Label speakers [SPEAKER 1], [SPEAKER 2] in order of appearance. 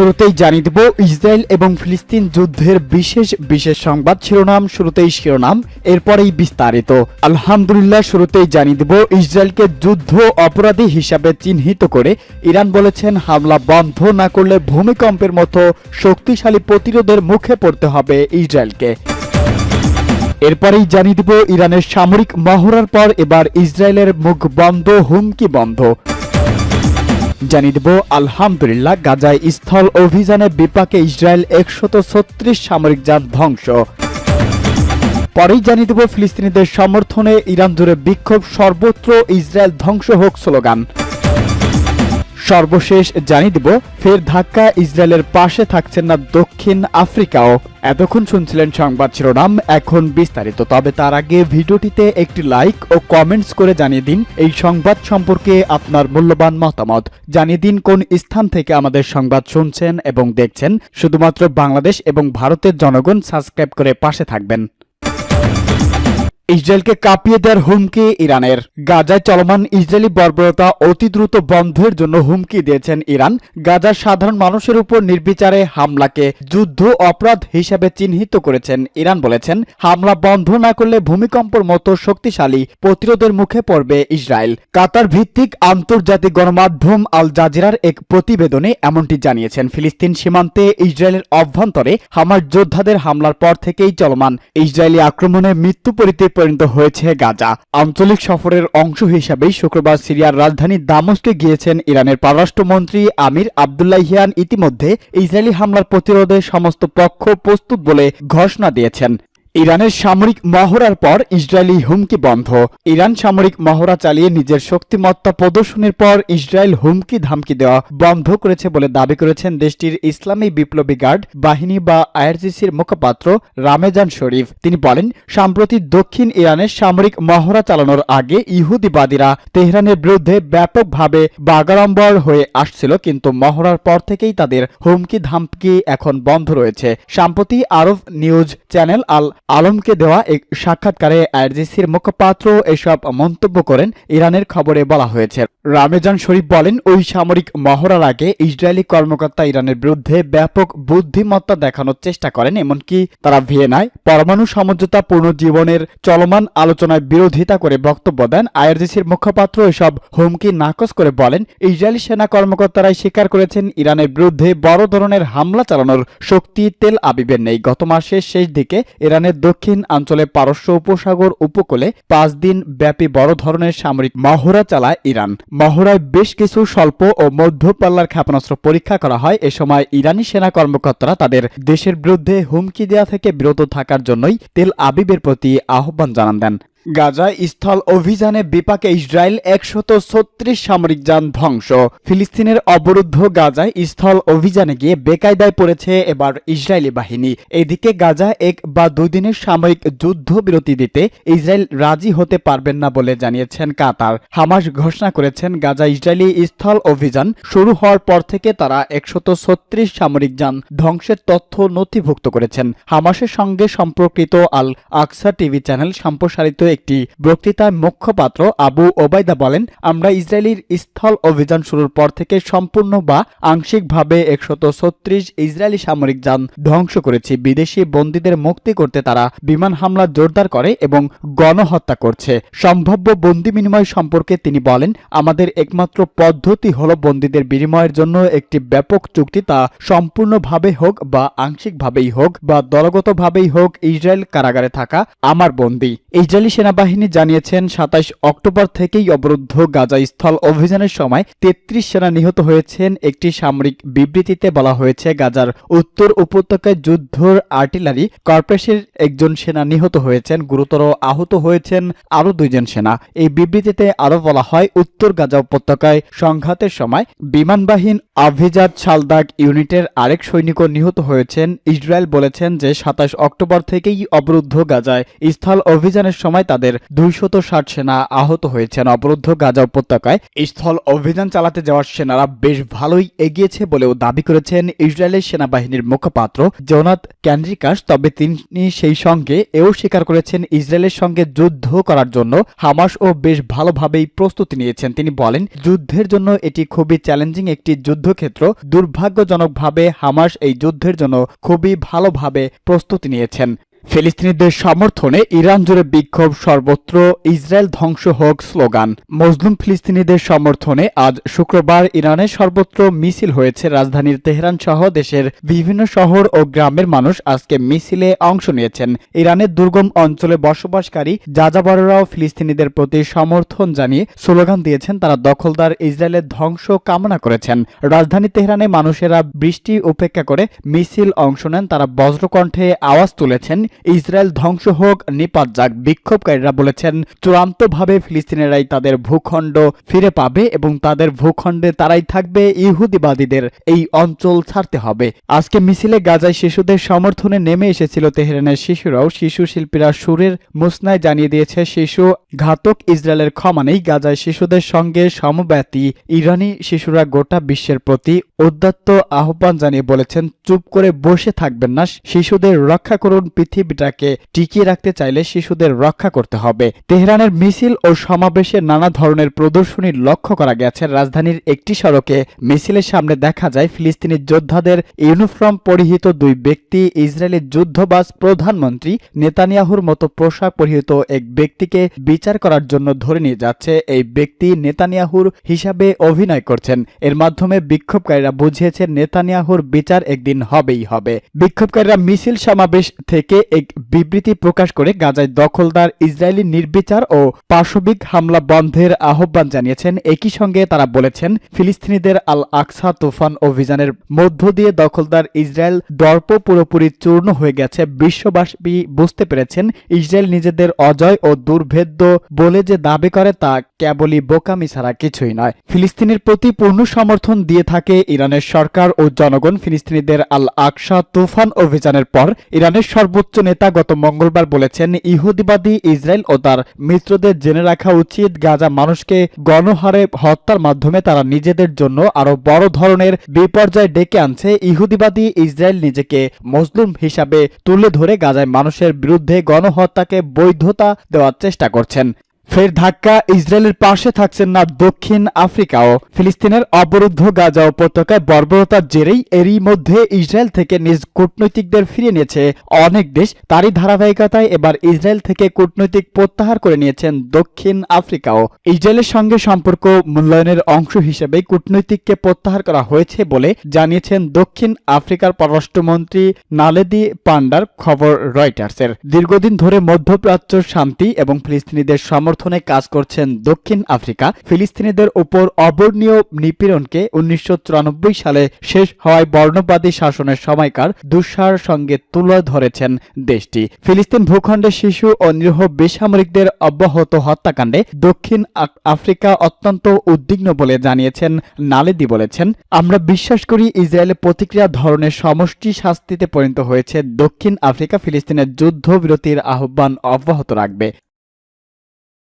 [SPEAKER 1] শুরুতেই জানিয়ে দেব, ইসরায়েল এবং ফিলিস্তিন যুদ্ধের বিশেষ বিশেষ সংবাদ শিরোনাম, শুরুতেই শিরোনাম, এরপরেই বিস্তারিত। আলহামদুলিল্লাহ, শুরুতেই জানিয়ে দেব, ইসরায়েলকে যুদ্ধ অপরাধী হিসাবে চিহ্নিত করে ইরান বলেছেন হামলা বন্ধ না করলে ভূমিকম্পের মতো শক্তিশালী প্রতিরোধের মুখে পড়তে হবে ইসরায়েলকে। এরপরেই জানিয়ে দিব, ইরানের সামরিক মহড়ার পর এবার ইসরায়েলের মুখ বন্ধ, হুমকি বন্ধ। জানিয়ে দেব, আলহামদুলিল্লাহ, গাজায় স্থল অভিযানে বিপাকে ইসরায়েল একশত ছত্রিশ সামরিক যান ধ্বংস। পরেই জানিয়ে দেব, ফিলিস্তিনিদের সমর্থনে ইরান জুড়ে বিক্ষোভ, সর্বত্র ইসরায়েল ধ্বংস হোক স্লোগান। সর্বশেষ জানিয়ে দিব, ফের ধাক্কা ইসরায়েলের পাশে থাকছেন না দক্ষিণ আফ্রিকাও। এতক্ষণ শুনছিলেন সংবাদ শিরোনাম, এখন বিস্তারিত। তবে তার আগে ভিডিওটিতে একটি লাইক ও কমেন্টস করে জানিয়ে দিন, এই সংবাদ সম্পর্কে আপনার মূল্যবান মতামত। জানিয়ে দিন কোন স্থান থেকে আমাদের সংবাদ শুনছেন এবং দেখছেন। শুধুমাত্র বাংলাদেশ এবং ভারতের জনগণ সাবস্ক্রাইব করে পাশে থাকবেন। ইসরায়েলকে কাঁপিয়ে দেওয়ার হুমকি ইরানের। গাজায় চলমান ইসরায়েলি বর্বরতা অতি দ্রুত বন্ধের জন্য হুমকি দিয়েছেন ইরান। গাজার সাধারণ মানুষের উপর নির্বিচারে হামলাকে যুদ্ধ অপরাধ হিসেবে চিহ্নিত করেছেন ইরান বলেছেন। হামলা বন্ধ না করলে ভূমিকম্পর মতো শক্তিশালী প্রতিরোধের মুখে পড়বে ইসরায়েল। কাতার ভিত্তিক আন্তর্জাতিক গণমাধ্যম আল জাজিরার এক প্রতিবেদনে এমনটি জানিয়েছেন। ফিলিস্তিন সীমান্তে ইসরায়েলের অভ্যন্তরে হামার যোদ্ধাদের হামলার পর থেকেই চলমান ইসরায়েলি আক্রমণে মৃত্যুপরিতে পরিণত হয়েছে গাজা। আঞ্চলিক সফরের অংশ হিসাবে শুক্রবার সিরিয়ার রাজধানী দামস্কে গিয়েছেন ইরানের পররাষ্ট্রমন্ত্রী আমির আবদুল্লাহিয়ান ইতিমধ্যে ইসরায়েলি হামলার প্রতিরোধে সমস্ত পক্ষ প্রস্তুত বলে ঘোষণা দিয়েছেন। ইরানের সামরিক মহড়ার পর ইসরায়েলি হুমকি বন্ধ। ইরান সামরিক মহড়া চালিয়ে নিজের শক্তিমত্তা প্রদর্শনের পর ইসরায়েল হুমকি ধামকি দেওয়া বন্ধ করেছে বলে দাবি করেছেন দেশটির ইসলামী বিপ্লবী গার্ড, বাহিনী বা আইআরজিসির মুখপাত্র রামেজান শরীফ। তিনি বলেন, সাম্প্রতি দক্ষিণ ইরানের সামরিক মহড়া চালানোর আগে ইহুদিবাদীরা তেহরানের বিরুদ্ধে ব্যাপকভাবে বাগাড়ম্বর হয়ে আসছিল, কিন্তু মহড়ার পর থেকেই তাদের হুমকি ধামকি এখন বন্ধ রয়েছে। সম্প্রতি আরব নিউজ চ্যানেল আল আলমকে দেওয়া এক সাক্ষাৎকারে আইআরজিসির মুখপাত্র এসব মন্তব্য করেন ইরানের খবরে বলা হয়েছে। রামেজান শরীফ বলেন, ওই সামরিক মহড়ার আগে ইসরায়েলি কর্মকর্তা ইরানের বিরুদ্ধে ব্যাপক বুদ্ধিমত্তা দেখানোর চেষ্টা করেন, এমনকি তারা ভিয়েনায় পরমাণু সমঝোতা পুনর্জীবনের চলমান আলোচনায় বিরোধিতা করে বক্তব্য দেন। আইআরজিসির মুখপাত্র এসব হুমকি নাকচ করে বলেন, ইসরায়েলি সেনা কর্মকর্তারাই স্বীকার করেছেন, ইরানের বিরুদ্ধে বড় ধরনের হামলা চালানোর শক্তি তেল আবিবের নেই। গত মাসের শেষ দিকে ইরানের দক্ষিণ অঞ্চলে পারস্য উপসাগর উপকূলে পাঁচ দিন ব্যাপী বড় ধরনের সামরিক মহড়া চালায় ইরান। মহড়ায় বেশ কিছু স্বল্প ও মধ্য পাল্লার ক্ষেপণাস্ত্র পরীক্ষা করা হয়। এ সময় ইরানি সেনা কর্মকর্তারা তাদের দেশের বিরুদ্ধে হুমকি দেওয়া থেকে বিরত থাকার জন্যই তেল আবিবের প্রতি আহ্বান জানান দেন। গাজায় স্থল অভিযানে বিপাকে ইসরায়েল একশত ছত্রিশ সামরিক যান ধ্বংস। ফিলিস্তিনের অবরুদ্ধ গাজায় স্থল অভিযানে গিয়ে বেকায়দায় পড়েছে এবার ইসরায়েলি বাহিনী। এদিকে গাজা এক বা দুই দিনের সাময়িক যুদ্ধ বিরতি দিতে ইসরায়েল রাজি হতে পারবেন না বলে জানিয়েছেন কাতার। হামাস ঘোষণা করেছেন গাজা ইসরায়েলি স্থল অভিযান শুরু হওয়ার পর থেকে তারা একশত ছত্রিশ সামরিক যান ধ্বংসের তথ্য নথিভুক্ত করেছেন। হামাসের সঙ্গে সম্পর্কিত আল আকসা টিভি চ্যানেল সম্প্রসারিত একটি বক্তৃতায় মুখপাত্র আবু ওবায়দা বলেন, আমরা ইসরায়েলির স্থল অভিযান শুরুর পর থেকে সম্পূর্ণ বা আংশিকভাবে একশত ছত্রিশ ইসরায়েলি সামরিক যান ধ্বংস করেছি। বিদেশি বন্দীদের মুক্তি করতে তারা বিমান হামলা জোরদার করে এবং গণহত্যা করছে। সম্ভাব্য বন্দি বিনিময় সম্পর্কে তিনি বলেন, আমাদের একমাত্র পদ্ধতি হল বন্দীদের বিনিময়ের জন্য একটি ব্যাপক চুক্তি তা সম্পূর্ণভাবে হোক বা আংশিকভাবেই হোক বা দলগতভাবেই হোক ইসরায়েল কারাগারে থাকা আমার বন্দী। ইসরায়েলি সেনাবাহিনী জানিয়েছেন, সাতাইশ অক্টোবর থেকেই অবরুদ্ধ গাজা স্থল অভিযানের সময় তেত্রিশ সেনা নিহত হয়েছেন। একটি সামরিক বিবৃতিতে বলা হয়েছে, গাজার উত্তর উপত্যকায় যুদ্ধর আর্টিলারি কর্পোরেশনের একজন সেনা নিহত হয়েছেন, গুরুতর আহত হয়েছেন আরও দুইজন সেনা। এই বিবৃতিতে আরও বলা হয়, উত্তর গাজা উপত্যকায় সংঘাতের সময় বিমানবাহীন আভিজাত সালদাক ইউনিটের আরেক সৈনিকও নিহত হয়েছেন। ইসরায়েল বলেছেন যে সাতাশ অক্টোবর থেকেই অবরুদ্ধ গাজায় স্থল অভিযানের সময় তাদের দুইশত ষাট সেনা আহত হয়েছেন। অবরুদ্ধ গাজা উপত্যকায় স্থল অভিযান চালাতে যাওয়ার সেনারা বেশ ভালোই এগিয়েছে বলেও দাবি করেছেন ইসরায়েলের সেনাবাহিনীর মুখপাত্র জোনাথ ক্যান্ড্রিকাস। তবে তিনি সেই সঙ্গে এও স্বীকার করেছেন ইসরায়েলের সঙ্গে যুদ্ধ করার জন্য হামাস ও বেশ ভালোভাবেই প্রস্তুতি নিয়েছেন। তিনি বলেন, যুদ্ধের জন্য এটি খুবই চ্যালেঞ্জিং একটি যুদ্ধক্ষেত্র। দুর্ভাগ্যজনকভাবে হামাস এই যুদ্ধের জন্য খুবই ভালোভাবে প্রস্তুতি নিয়েছেন। ফিলিস্তিনিদের সমর্থনে ইরান জুড়ে বিক্ষোভ সর্বত্র, ইসরায়েল ধ্বংস হোক স্লোগান। মজলুম ফিলিস্তিনিদের সমর্থনে আজ শুক্রবার ইরানের সর্বত্র মিছিল হয়েছে। রাজধানীর তেহরান সহ দেশের বিভিন্ন শহর ও গ্রামের মানুষ আজকে মিছিলে অংশ নিয়েছেন। ইরানের দুর্গম অঞ্চলে বসবাসকারী যাযাবররাও ফিলিস্তিনিদের প্রতি সমর্থন জানিয়ে স্লোগান দিয়েছেন। তারা দখলদার ইসরায়েলের ধ্বংস কামনা করেছেন। রাজধানী তেহরানে মানুষেরা বৃষ্টি উপেক্ষা করে মিছিল অংশ নেন। তারা বজ্রকণ্ঠে আওয়াজ তুলেছেন। ইসরায়েল ধ্বংস হোক, নিপাত যাক, বিক্ষোভকারীরা বলেছেন, চূড়ান্তভাবে ফিলিস্তিনিরাই তাদের ভূখণ্ড ফিরে পাবে এবং তাদের ভূখণ্ডে তারাই থাকবে ইহুদিবাদীদের এই অঞ্চল ছাড়তে হবে। আজকে মিছিলে গাজায় শিশুদের সমর্থনে নেমে এসেছিল তেহরানের শিশুরাও। শিশু শিল্পীরা সুরের মুসনায় জানিয়ে দিয়েছে, শিশু ঘাতক ইসরায়েলের ক্ষমা নেই। গাজায় শিশুদের সঙ্গে সমব্যাতি ইরানি শিশুরা গোটা বিশ্বের প্রতি উদ্যত্ত আহ্বান জানিয়ে বলেছেন, চুপ করে বসে থাকবেন না। শিশুদের রক্ষা করুন পৃথিবীটাকে টিকিয়ে রাখতে চাইলে শিশুদের রক্ষা করতে হবে। তেহরানের মিছিল ও সমাবেশে নানা ধরনের প্রদর্শনী লক্ষ্য করা গেছে। রাজধানীর একটি সড়কে মিছিলের সামনে দেখা যায়, ফিলিস্তিনি যোদ্ধাদের ইউনিফর্ম পরিহিত দুই ব্যক্তি ইসরায়েলের যুদ্ধবাজ প্রধানমন্ত্রী নেতানিয়াহুর মতো পোশাক পরিহিত এক ব্যক্তিকে বিচার করার জন্য ধরে নিয়ে যাচ্ছে। এই ব্যক্তি নেতানিয়াহুর হিসাবে অভিনয় করছেন। এর মাধ্যমে বিক্ষোভকারীরা বুঝিয়েছে, নেতানিয়াহুর বিচার একদিন হবেই হবে। বিক্ষোভকারীরা মিছিল সমাবেশ থেকে এক বিবৃতি প্রকাশ করে গাজায় দখলদার ইসরায়েলি নির্বিচার ও পাশবিক হামলা বন্ধের আহ্বান জানিয়েছেন। একই সঙ্গে তারা বলেছেন, ফিলিস্তিনিদের আল আকসা তুফান অভিযানের মধ্য দিয়ে দখলদার ইসরায়েল দর্প পুরোপুরি চূর্ণ হয়ে গেছে। বিশ্ববাসী বুঝতে পেরেছেন, ইসরায়েল নিজেদের অজয় ও দুর্ভেদ্য বলে যে দাবি করে তা কেবলই বোকামি ছাড়া কিছুই নয়। ফিলিস্তিনের প্রতি পূর্ণ সমর্থন দিয়ে থাকে ইরানের সরকার ও জনগণ। ফিলিস্তিনিদের আল আকসা তুফান অভিযানের পর ইরানের সর্বোচ্চ নেতা গত মঙ্গলবার বলেছেন, ইহুদিবাদী ইসরায়েল ও তার মিত্রদের জেনে রাখা উচিত গাজা মানুষকে গণহারে হত্যার মাধ্যমে তারা নিজেদের জন্য আরও বড় ধরনের বিপর্যয় ডেকে আনছে। ইহুদিবাদী ইসরায়েল নিজেকে মজলুম হিসাবে তুলে ধরে গাজায় মানুষের বিরুদ্ধে গণহত্যাকে বৈধতা দেওয়ার চেষ্টা করছেন। ফের ধাক্কা, ইসরায়েলের পাশে থাকছেন না দক্ষিণ আফ্রিকাও ফিলিস্তিনের অবরুদ্ধ গাজা উপত্যকায় বর্বরতার জেরেই এরই মধ্যে ইসরায়েল থেকে নিজ কূটনৈতিকদের ফিরিয়ে নিয়েছে অনেক দেশ। তারই ধারাবাহিকতায় এবার ইসরায়েল থেকে কূটনৈতিক প্রত্যাহার করে নিয়েছেন দক্ষিণ আফ্রিকাও ইসরায়েলের সঙ্গে সম্পর্ক মূল্যায়নের অংশ হিসেবে কূটনৈতিককে প্রত্যাহার করা হয়েছে বলে জানিয়েছেন দক্ষিণ আফ্রিকার পররাষ্ট্রমন্ত্রী নালেদি পান্ডার, খবর রয়টার্সের। দীর্ঘদিন ধরে মধ্যপ্রাচ্য শান্তি এবং ফিলিস্তিনিদের সমর্থনে কাজ করছেন দক্ষিণ আফ্রিকা। ফিলিস্তিনিদের উপর অবর্ণীয় নিপীড়নকে উনিশশো সালে শেষ হওয়ায় বর্ণবাদী শাসনের সময়কার দুঃসার সঙ্গে তুলে ধরেছেন দেশটি। ফিলিস্তিন ভূখণ্ডের শিশু ও নিরীহ বেসামরিকদের অব্যাহত হত্যাকাণ্ডে দক্ষিণ আফ্রিকা অত্যন্ত উদ্বিগ্ন বলে জানিয়েছেন নালেদি বলেছেন, আমরা বিশ্বাস করি ইসরায়েলের প্রতিক্রিয়া ধরনের সমষ্টি শাস্তিতে পরিণত হয়েছে। দক্ষিণ আফ্রিকা ফিলিস্তিনের যুদ্ধবিরতির আহ্বান অব্যাহত রাখবে।